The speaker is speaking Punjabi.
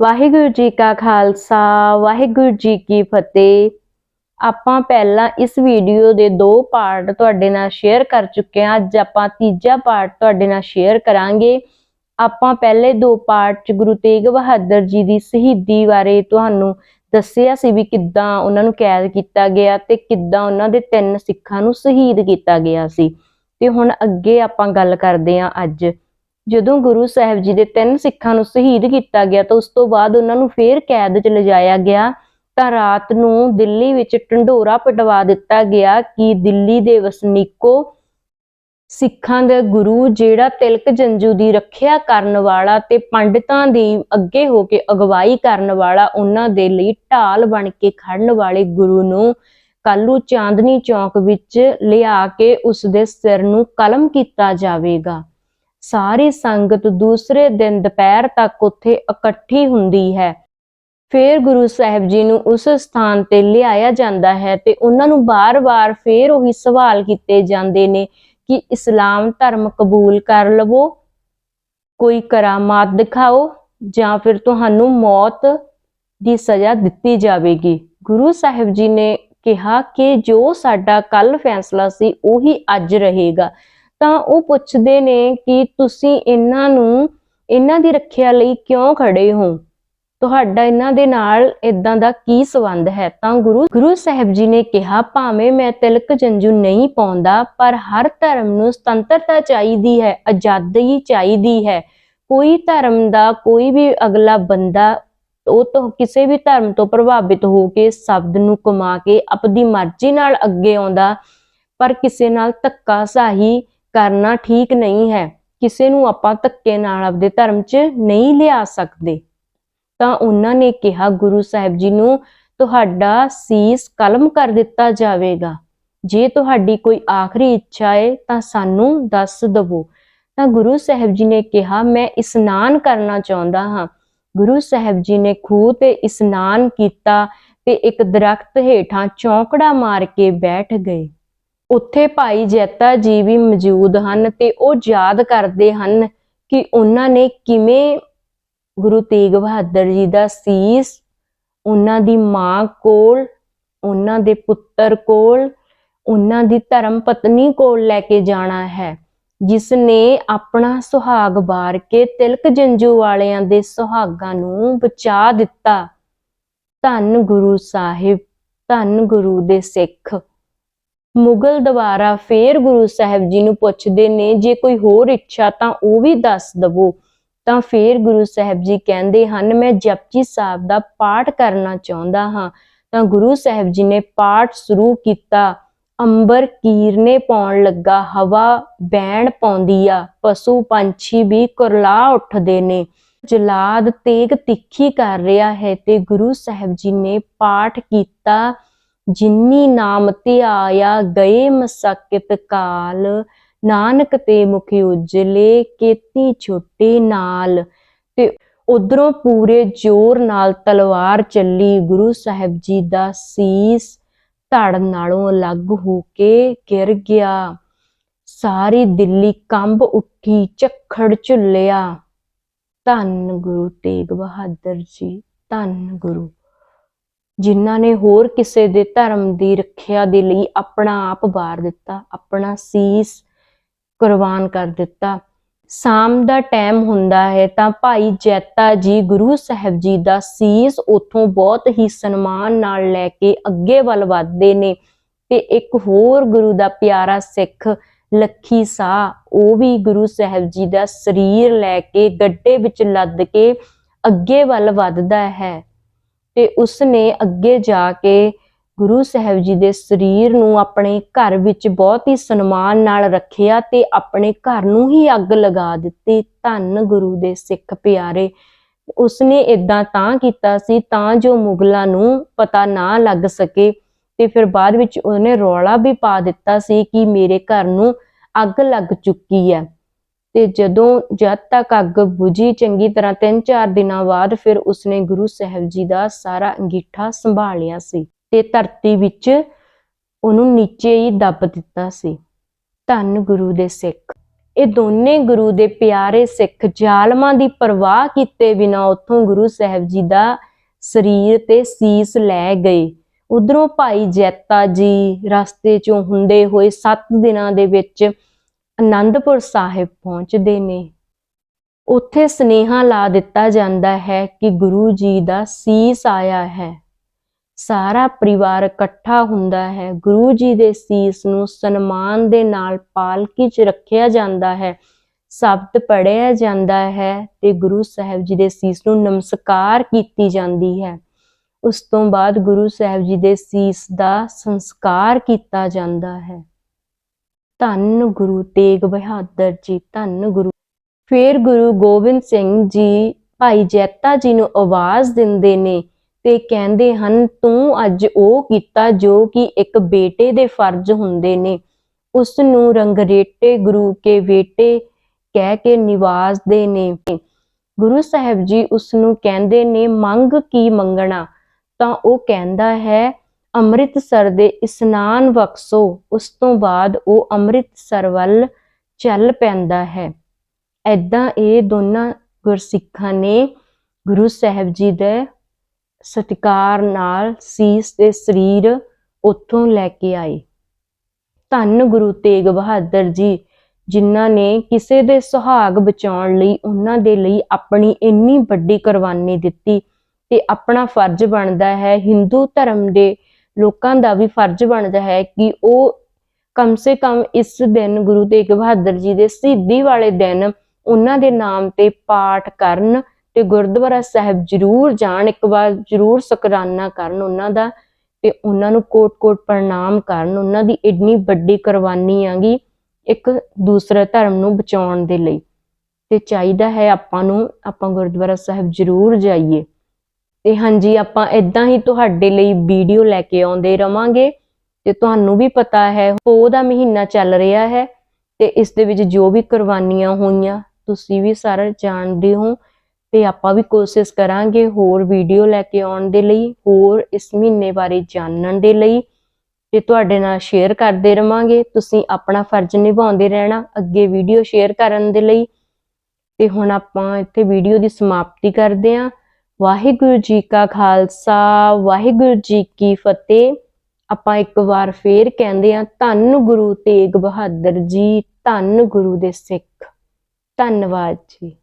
ਵਾਹਿਗੁਰੂ ਜੀ ਕਾ ਖਾਲਸਾ, ਵਾਹਿਗੁਰੂ ਜੀ ਕੀ ਫਤਿਹ। ਆਪਾਂ ਪਹਿਲਾਂ ਇਸ ਵੀਡੀਓ ਦੇ ਦੋ ਪਾਰਟ ਤੁਹਾਡੇ ਨਾਲ ਸ਼ੇਅਰ ਕਰ ਚੁੱਕੇ ਹਾਂ। ਅੱਜ ਆਪਾਂ ਤੀਜਾ ਪਾਰਟ ਤੁਹਾਡੇ ਨਾਲ ਸ਼ੇਅਰ ਕਰਾਂਗੇ। ਆਪਾਂ ਪਹਿਲੇ ਦੋ ਪਾਰਟ ਚ ਗੁਰੂ ਤੇਗ ਬਹਾਦਰ ਜੀ ਦੀ ਸ਼ਹੀਦੀ ਬਾਰੇ ਤੁਹਾਨੂੰ ਦੱਸਿਆ ਸੀ ਵੀ ਕਿੱਦਾਂ ਉਹਨਾਂ ਨੂੰ ਕੈਦ ਕੀਤਾ ਗਿਆ ਤੇ ਕਿੱਦਾਂ ਉਹਨਾਂ ਦੇ ਤਿੰਨ ਸਿੱਖਾਂ ਨੂੰ ਸ਼ਹੀਦ ਕੀਤਾ ਗਿਆ ਸੀ। ਤੇ ਹੁਣ ਅੱਗੇ ਆਪਾਂ ਗੱਲ ਕਰਦੇ ਹਾਂ ਅੱਜ। ਜਦੋਂ ਗੁਰੂ ਸਾਹਿਬ ਜੀ ਦੇ ਤਿੰਨ ਸਿੱਖਾਂ ਨੂੰ ਸ਼ਹੀਦ ਕੀਤਾ ਗਿਆ ਤਾਂ ਉਸ ਤੋਂ ਬਾਅਦ ਉਹਨਾਂ ਨੂੰ ਫੇਰ ਕੈਦ 'ਚ ਲਿਜਾਇਆ ਗਿਆ, ਤਾਂ ਰਾਤ ਨੂੰ ਦਿੱਲੀ ਵਿੱਚ ਢੰਡੋਰਾ ਪਟਵਾ ਦਿੱਤਾ ਗਿਆ ਕਿ ਦਿੱਲੀ ਦੇ ਵਸਨੀਕੋ ਸਿੱਖਾਂ ਦਾ ਗੁਰੂ ਜਿਹੜਾ ਤਿਲਕ ਜੰਜੂ ਦੀ ਰੱਖਿਆ ਕਰਨ ਵਾਲਾ ਤੇ ਪੰਡਿਤਾਂ ਦੀ ਅੱਗੇ ਹੋ ਕੇ ਅਗਵਾਈ ਕਰਨ ਵਾਲਾ ਉਹਨਾਂ ਦੇ ਲਈ ਢਾਲ ਬਣ ਕੇ ਖੜਨ ਵਾਲੇ ਗੁਰੂ ਨੂੰ ਕੱਲੂ ਚਾਂਦਨੀ ਚੌਕ ਵਿੱਚ ਲਿਆ ਕੇ ਉਸ ਦੇ ਸਿਰ ਨੂੰ ਕਲਮ ਕੀਤਾ ਜਾਵੇਗਾ। ਸਾਰੀ ਸੰਗਤ ਦੂਸਰੇ ਦਿਨ ਦੁਪਹਿਰ ਤੱਕ ਉੱਥੇ ਇਕੱਠੀ ਹੁੰਦੀ ਹੈ। ਫਿਰ ਗੁਰੂ ਸਾਹਿਬ ਜੀ ਨੂੰ ਉਸ ਸਥਾਨ ਤੇ ਲਿਆਇਆ ਜਾਂਦਾ ਹੈ ਤੇ ਉਹਨਾਂ ਨੂੰ ਬਾਰ-ਬਾਰ ਫਿਰ ਉਹੀ ਸਵਾਲ ਕੀਤੇ ਜਾਂਦੇ ਨੇ ਕਿ ਇਸਲਾਮ ਧਰਮ ਕਬੂਲ ਕਰ ਲਵੋ, ਕੋਈ ਕਰਾਮਾਤ ਦਿਖਾਓ ਜਾਂ ਫਿਰ ਤੁਹਾਨੂੰ ਮੌਤ ਦੀ ਸਜ਼ਾ ਦਿੱਤੀ ਜਾਵੇਗੀ। ਗੁਰੂ ਸਾਹਿਬ ਜੀ ਨੇ ਕਿਹਾ ਕਿ ਜੋ ਸਾਡਾ ਕੱਲ ਫੈਸਲਾ ਸੀ ਉਹੀ ਅੱਜ ਰਹੇਗਾ। ਤਾਂ ਉਹ ਪੁੱਛਦੇ ਨੇ ਕਿ ਤੁਸੀਂ ਇਹਨਾਂ ਨੂੰ, ਇਹਨਾਂ ਦੀ ਰੱਖਿਆ ਲਈ ਕਿਉਂ ਖੜੇ ਹੋ? ਤੁਹਾਡਾ ਇਹਨਾਂ ਦੇ ਨਾਲ ਇਦਾਂ ਦਾ ਕੀ ਸਬੰਧ ਹੈ? ਤਾਂ ਗੁਰੂ ਗੁਰੂ ਸਾਹਿਬ ਜੀ ਨੇ ਕਿਹਾ, ਭਾਵੇਂ ਮੈਂ ਤਿਲਕ ਜੰਜੂ ਨਹੀਂ ਪਾਉਂਦਾ, ਪਰ ਹਰ ਧਰਮ ਨੂੰ ਸੁਤੰਤਰਤਾ ਚਾਹੀਦੀ ਹੈ, ਆਜ਼ਾਦੀ ਚਾਹੀਦੀ ਹੈ। ਕੋਈ ਧਰਮ ਦਾ ਕੋਈ ਵੀ ਅਗਲਾ ਬੰਦਾ, ਉਹ ਤੋਂ ਕਿਸੇ ਵੀ ਧਰਮ ਤੋਂ ਪ੍ਰਭਾਵਿਤ ਹੋ ਕੇ ਸ਼ਬਦ ਨੂੰ ਕਮਾ ਕੇ ਆਪਣੀ ਮਰਜ਼ੀ ਨਾਲ ਅੱਗੇ ਆਉਂਦਾ, ਪਰ ਕਿਸੇ ਨਾਲ ਧੱਕਾ ਸਾਹੀ ਕਰਨਾ ਠੀਕ ਨਹੀਂ ਹੈ, ਕਿਸੇ ਨੂੰ ਆਪਾਂ ਧੱਕੇ ਨਾਲ ਆਪਦੇ ਧਰਮ 'ਚ ਨਹੀਂ ਲਿਆ ਸਕਦੇ। ਤਾਂ ਉਹਨਾਂ ਨੇ ਕਿਹਾ, ਗੁਰੂ ਸਾਹਿਬ ਜੀ ਨੂੰ ਤੁਹਾਡਾ ਸੀਸ ਕਲਮ ਕਰ ਦਿੱਤਾ ਜਾਵੇਗਾ। ਜੇ ਤੁਹਾਡੀ ਕੋਈ ਆਖਰੀ ਇੱਛਾ ਹੈ ਤਾਂ ਸਾਨੂੰ ਦੱਸ ਦਵੋ। ਤਾਂ ਗੁਰੂ ਸਾਹਿਬ ਜੀ ਨੇ ਕਿਹਾ, ਮੈਂ ਇਸ਼ਨਾਨ ਕਰਨਾ ਚਾਹੁੰਦਾ ਹਾਂ। ਗੁਰੂ ਸਾਹਿਬ ਜੀ ਨੇ ਖੂਹ ਤੇ ਇਸ਼ਨਾਨ ਕੀਤਾ ਤੇ ਇੱਕ ਦਰਖਤ ਹੇਠਾਂ ਚੌਂਕੜਾ ਮਾਰ ਕੇ ਬੈਠ ਗਏ। ਉੱਥੇ ਭਾਈ ਜੈਤਾ ਜੀ ਵੀ ਮੌਜੂਦ ਹਨ ਤੇ ਉਹ ਯਾਦ ਕਰਦੇ ਹਨ ਕਿ ਉਹਨਾਂ ਨੇ ਕਿਵੇਂ ਗੁਰੂ ਤੇਗ ਬਹਾਦਰ ਜੀ ਦਾ ਸੀਸ ਉਹਨਾਂ ਦੀ ਮਾਂ ਕੋਲ, ਉਹਨਾਂ ਦੇ ਪੁੱਤਰ ਕੋਲ, ਉਹਨਾਂ ਦੀ ਧਰਮ ਪਤਨੀ ਕੋਲ ਲੈ ਕੇ ਜਾਣਾ ਹੈ, ਜਿਸ ਨੇ ਆਪਣਾ ਸੁਹਾਗ ਬਾਰ ਕੇ ਤਿਲਕ ਜੰਜੂ ਵਾਲਿਆਂ ਦੇ ਸੁਹਾਗਾਂ ਨੂੰ ਬਚਾ ਦਿੱਤਾ। ਧੰਨ ਗੁਰੂ ਸਾਹਿਬ, ਧੰਨ ਗੁਰੂ ਦੇ ਸਿੱਖ। ਮੁਗਲ ਦੁਬਾਰਾ ਫੇਰ ਗੁਰੂ ਸਾਹਿਬ ਜੀ ਨੂੰ ਪੁੱਛਦੇ ਨੇ, ਜੇ ਕੋਈ ਹੋਰ ਇੱਛਾ ਤਾਂ ਉਹ ਵੀ ਦੱਸ ਦਵੋ। ਤਾਂ ਫੇਰ ਗੁਰੂ ਸਾਹਿਬ ਜੀ ਕਹਿੰਦੇ ਹਨ, ਮੈਂ ਜਪਜੀ ਸਾਹਿਬ ਦਾ ਪਾਠ ਕਰਨਾ ਚਾਹੁੰਦਾ ਹਾਂ। ਤਾਂ ਗੁਰੂ ਸਾਹਿਬ ਜੀ ਨੇ ਪਾਠ ਸ਼ੁਰੂ ਕੀਤਾ। ਅੰਬਰ ਕੀਰਨੇ ਪਾਉਣ ਲੱਗਾ, ਹਵਾ ਬੈਣ ਪਾਉਂਦੀ ਆ। ਪਸ਼ੂ ਪੰਛੀ ਵੀ ਕੁਰਲਾ ਉੱਠਦੇ ਨੇ। ਜਲਾਦ ਤੇਗ ਤਿੱਖੀ ਕਰ ਰਿਹਾ ਹੈ ਤੇ ਗੁਰੂ ਸਾਹਿਬ ਜੀ ਨੇ ਪਾਠ ਕੀਤਾ। ਜਿਨੀ ਨਾਮ ਤੇ ਆਇਆ ਗਏ ਮਸਕਤ ਕਾਲ, ਨਾਨਕ ਤੇ ਮੁਖ ਉਜਲੇ ਕੇਤੀ ਛੋਟੇ ਨਾਲ। ਤੇ ਉਧਰੋਂ ਪੂਰੇ ਜ਼ੋਰ ਨਾਲ ਤਲਵਾਰ ਚੱਲੀ ਗੁਰੂ ਸਾਹਿਬ ਜੀ ਦਾ ਸੀਸ, ਧੜ ਨਾਲੋਂ ਅਲੱਗ ਹੋ ਕੇ ਗਿਰ ਗਿਆ। ਸਾਰੀ ਦਿੱਲੀ ਕੰਬ ਉੱਠੀ, ਝੱਖੜ ਝੁੱਲਿਆ। ਧੰਨ ਗੁਰੂ ਤੇਗ ਬਹਾਦਰ ਜੀ, ਧੰਨ ਗੁਰੂ। ਜਿਨ੍ਹਾਂ ਨੇ ਹੋਰ ਕਿਸੇ ਦੇ ਧਰਮ ਦੀ ਰੱਖਿਆ ਦੇ ਲਈ ਆਪਣਾ ਆਪ ਵਾਰ ਦਿੱਤਾ, ਆਪਣਾ ਸੀਸ ਕੁਰਬਾਨ ਕਰ ਦਿੱਤਾ। ਸ਼ਾਮ ਦਾ ਟਾਈਮ ਹੁੰਦਾ ਹੈ ਤਾਂ ਭਾਈ ਜੈਤਾ ਜੀ ਗੁਰੂ ਸਾਹਿਬ ਜੀ ਦਾ ਸੀਸ ਉਥੋਂ ਬਹੁਤ ਹੀ ਸਨਮਾਨ ਨਾਲ ਲੈ ਕੇ ਅੱਗੇ ਵੱਲ ਵਧਦੇ ਨੇ ਤੇ ਇੱਕ ਹੋਰ ਗੁਰੂ ਦਾ ਪਿਆਰਾ ਸਿੱਖ ਲੱਖੀ ਸਾਹ, ਉਹ ਵੀ ਗੁਰੂ ਸਾਹਿਬ ਜੀ ਦਾ ਸਰੀਰ ਲੈ ਕੇ ਗੱਡੇ ਵਿੱਚ ਲੱਦ ਕੇ ਅੱਗੇ ਵੱਲ ਵੱਧਦਾ ਹੈ। ਤੇ ਉਸ ਨੇ ਅੱਗੇ ਜਾ ਕੇ ਗੁਰੂ ਸਾਹਿਬ ਜੀ ਦੇ ਸਰੀਰ ਨੂੰ ਆਪਣੇ ਘਰ ਵਿੱਚ ਬਹੁਤ ਹੀ ਸਨਮਾਨ ਨਾਲ ਰੱਖਿਆ ਤੇ ਆਪਣੇ ਘਰ ਨੂੰ ਹੀ ਅੱਗ ਲਗਾ ਦਿੱਤੀ। ਧੰਨ ਗੁਰੂ ਦੇ ਸਿੱਖ ਪਿਆਰੇ, ਉਸਨੇ ਇਦਾਂ ਤਾਂ ਕੀਤਾ ਸੀ ਤਾਂ ਜੋ ਮੁਗਲਾਂ ਨੂੰ ਪਤਾ ਨਾ ਲੱਗ ਸਕੇ ਤੇ ਫਿਰ ਬਾਅਦ ਵਿੱਚ ਉਹਨੇ ਰੌਲਾ ਵੀ ਪਾ ਦਿੱਤਾ ਸੀ ਕਿ ਮੇਰੇ ਘਰ ਨੂੰ ਅੱਗ ਲੱਗ ਚੁੱਕੀ ਹੈ। ਤੇ ਜਦੋਂ ਜਦ ਤੱਕ ਅੱਗ ਬੁਝੀ ਚੰਗੀ ਤਰ੍ਹਾਂ 3-4 ਦਿਨਾਂ ਬਾਅਦ ਫਿਰ ਉਸਨੇ ਗੁਰੂ ਸਾਹਿਬ ਜੀ ਦਾ ਸਾਰਾ ਅੰਗੀਠਾ ਸੰਭਾਲਿਆ ਸੀ ਤੇ ਧਰਤੀ ਵਿੱਚ ਉਹਨੂੰ ਨੀਚੇ ਹੀ ਦੱਬ ਦਿੱਤਾ ਸੀ। ਧੰਨ ਗੁਰੂ ਦੇ ਸਿੱਖ। ਇਹ ਦੋਨੇ ਗੁਰੂ ਦੇ ਪਿਆਰੇ ਸਿੱਖ ਜ਼ਾਲਮਾਂ ਦੀ ਪਰਵਾਹ ਕੀਤੇ ਬਿਨਾ ਉੱਥੋਂ ਗੁਰੂ ਸਾਹਿਬ ਜੀ ਦਾ ਸਰੀਰ ਤੇ ਸੀਸ ਲੈ ਗਏ। ਉਧਰੋਂ ਭਾਈ ਜੈਤਾ ਜੀ ਰਸਤੇ ਚੋਂ ਹੁੰਦੇ ਹੋਏ 7 ਦਿਨਾਂ ਦੇ ਵਿੱਚ ਅਨੰਦਪੁਰ ਸਾਹਿਬ ਪਹੁੰਚਦੇ ਨੇ। ਉੱਥੇ ਸਨੇਹਾ ਲਾ ਦਿੱਤਾ ਜਾਂਦਾ ਹੈ ਕਿ ਗੁਰੂ ਜੀ ਦਾ ਸੀਸ ਆਇਆ ਹੈ। ਸਾਰਾ ਪਰਿਵਾਰ ਇਕੱਠਾ ਹੁੰਦਾ ਹੈ। ਗੁਰੂ ਜੀ ਦੇ ਸੀਸ ਨੂੰ ਸਨਮਾਨ ਦੇ ਨਾਲ ਪਾਲਕੀ 'ਚ ਰੱਖਿਆ ਜਾਂਦਾ ਹੈ। ਸ਼ਬਦ ਪੜਿਆ ਜਾਂਦਾ ਹੈ ਤੇ ਗੁਰੂ ਸਾਹਿਬ ਜੀ ਦੇ ਸੀਸ ਨੂੰ ਨਮਸਕਾਰ ਕੀਤੀ ਜਾਂਦੀ ਹੈ। ਉਸ ਤੋਂ ਬਾਅਦ ਗੁਰੂ ਸਾਹਿਬ ਜੀ ਦੇ ਸੀਸ ਦਾ ਸੰਸਕਾਰ ਕੀਤਾ ਜਾਂਦਾ ਹੈ। ਧੰਨ ਗੁਰੂ ਤੇਗ ਬਹਾਦਰ ਜੀ, ਧੰਨ ਗੁਰੂ। ਫਿਰ ਗੁਰੂ ਗੋਬਿੰਦ ਸਿੰਘ ਜੀ ਭਾਈ ਜੈਤਾ ਜੀ ਨੂੰ ਆਵਾਜ਼ ਦਿੰਦੇ ਨੇ ਤੇ ਕਹਿੰਦੇ ਹਨ, ਤੂੰ ਅੱਜ ਉਹ ਕੀਤਾ ਜੋ ਕਿ ਇੱਕ ਬੇਟੇ ਦੇ ਫਰਜ਼ ਹੁੰਦੇ ਨੇ। ਉਸ ਨੂੰ ਰੰਗਰੇਟੇ ਗੁਰੂ ਕੇ ਬੇਟੇ ਕਹਿ ਕੇ ਨਿਵਾਜ਼ਦੇ ਨੇ। ਗੁਰੂ ਸਾਹਿਬ ਜੀ ਉਸ ਨੂੰ ਕਹਿੰਦੇ ਨੇ, ਮੰਗ ਕੀ ਮੰਗਣਾ? ਤਾਂ ਉਹ ਕਹਿੰਦਾ ਹੈ ਅੰਮ੍ਰਿਤਸਰ ਦੇ ਇਸ਼ਨਾਨ ਬਖਸ਼ੋ, ਉਸ ਤੋਂ ਬਾਅਦ ਉਹ ਅੰਮ੍ਰਿਤਸਰ ਵੱਲ ਚੱਲ ਪੈਂਦਾ ਹੈ। ਐਦਾਂ ਇਹ ਦੋਨਾਂ ਗੁਰਸਿੱਖਾਂ ਨੇ ਗੁਰੂ ਸਾਹਿਬ ਜੀ ਦੇ ਸਤਿਕਾਰ ਨਾਲ ਸੀਸ ਤੇ ਸਰੀਰ ਉੱਥੋਂ ਲੈ ਕੇ ਆਏ। ਧੰਨ ਗੁਰੂ ਤੇਗ ਬਹਾਦਰ ਜੀ, ਜਿਨ੍ਹਾਂ ਨੇ ਕਿਸੇ ਦੇ ਸੁਹਾਗ ਬਚਾਉਣ ਲਈ ਉਹਨਾਂ ਦੇ ਲਈ ਆਪਣੀ ਇੰਨੀ ਵੱਡੀ ਕੁਰਬਾਨੀ ਦਿੱਤੀ ਤੇ ਆਪਣਾ ਫਰਜ਼ ਬਣਦਾ ਹੈ ਹਿੰਦੂ ਧਰਮ ਦੇ ਲੋਕਾਂ ਦਾ ਵੀ ਫਰਜ਼ ਬਣਦਾ ਹੈ ਕਿ ਉਹ ਕਮ ਸੇ ਕਮ ਇਸ ਦਿਨ ਗੁਰੂ ਤੇਗ ਬਹਾਦਰ ਜੀ ਦੇ ਸ਼ਹੀਦੀ ਵਾਲੇ ਦਿਨ ਉਹਨਾਂ ਦੇ ਨਾਮ ਤੇ ਪਾਠ ਕਰਨ ਤੇ ਗੁਰਦੁਆਰਾ ਸਾਹਿਬ ਜ਼ਰੂਰ ਜਾਣ, ਇੱਕ ਵਾਰ ਜ਼ਰੂਰ ਸ਼ੁਕਰਾਨਾ ਕਰਨ ਉਹਨਾਂ ਦਾ ਤੇ ਉਹਨਾਂ ਨੂੰ ਕੋਟ-ਕੋਟ ਪ੍ਰਣਾਮ ਕਰਨ, ਉਹਨਾਂ ਦੀ ਇੰਨੀ ਵੱਡੀ ਕੁਰਬਾਨੀ ਆਗੀ ਇੱਕ ਦੂਸਰੇ ਧਰਮ ਨੂੰ ਬਚਾਉਣ ਦੇ ਲਈ। ਤੇ ਚਾਹੀਦਾ ਹੈ ਆਪਾਂ ਨੂੰ, ਆਪਾਂ ਗੁਰਦੁਆਰਾ ਸਾਹਿਬ ਜ਼ਰੂਰ ਜਾਈਏ। ਤੇ ਹਾਂਜੀ, ਆਪਾਂ ਇਦਾਂ ਹੀ ਤੁਹਾਡੇ ਲਈ ਵੀਡੀਓ ਲੈ ਕੇ ਆਉਂਦੇ ਰਵਾਂਗੇ ਤੇ ਤੁਹਾਨੂੰ ਵੀ ਪਤਾ ਹੈ ਪੋਹ ਦਾ ਮਹੀਨਾ ਚੱਲ ਰਿਹਾ ਹੈ ਤੇ ਇਸ ਦੇ ਵਿੱਚ ਜੋ ਵੀ ਕੁਰਬਾਨੀਆਂ ਹੋਈਆਂ, ਤੁਸੀਂ ਵੀ ਸਾਰਾ ਜਾਣਦੇ ਹੋ ਤੇ ਆਪਾਂ ਵੀ ਕੋਸ਼ਿਸ਼ ਕਰਾਂਗੇ ਹੋਰ ਵੀਡੀਓ ਲੈ ਕੇ ਆਉਣ ਦੇ ਲਈ, ਹੋਰ ਇਸ ਮਹੀਨੇ ਬਾਰੇ ਜਾਣਨ ਦੇ ਲਈ ਤੇ ਤੁਹਾਡੇ ਨਾਲ ਸ਼ੇਅਰ ਕਰਦੇ ਰਵਾਂਗੇ। ਤੁਸੀਂ ਆਪਣਾ ਫਰਜ਼ ਨਿਭਾਉਂਦੇ ਰਹਿਣਾ, ਅੱਗੇ ਵੀਡੀਓ ਸ਼ੇਅਰ ਕਰਨ ਦੇ ਲਈ ਤੇ ਹੁਣ ਆਪਾਂ ਇੱਥੇ ਵੀਡੀਓ ਦੀ ਸਮਾਪਤੀ ਕਰਦੇ ਹਾਂ। ਵਾਹਿਗੁਰੂ ਜੀ ਕਾ ਖਾਲਸਾ, ਵਾਹਿਗੁਰੂ ਜੀ ਕੀ ਫਤਿਹ। ਆਪਾਂ ਇੱਕ ਵਾਰ ਫੇਰ ਕਹਿੰਦੇ ਆ ਧੰਨ ਗੁਰੂ ਤੇਗ ਬਹਾਦਰ ਜੀ, ਧੰਨ ਗੁਰੂ ਦੇ ਸਿੱਖ। ਧੰਨਵਾਦ ਜੀ।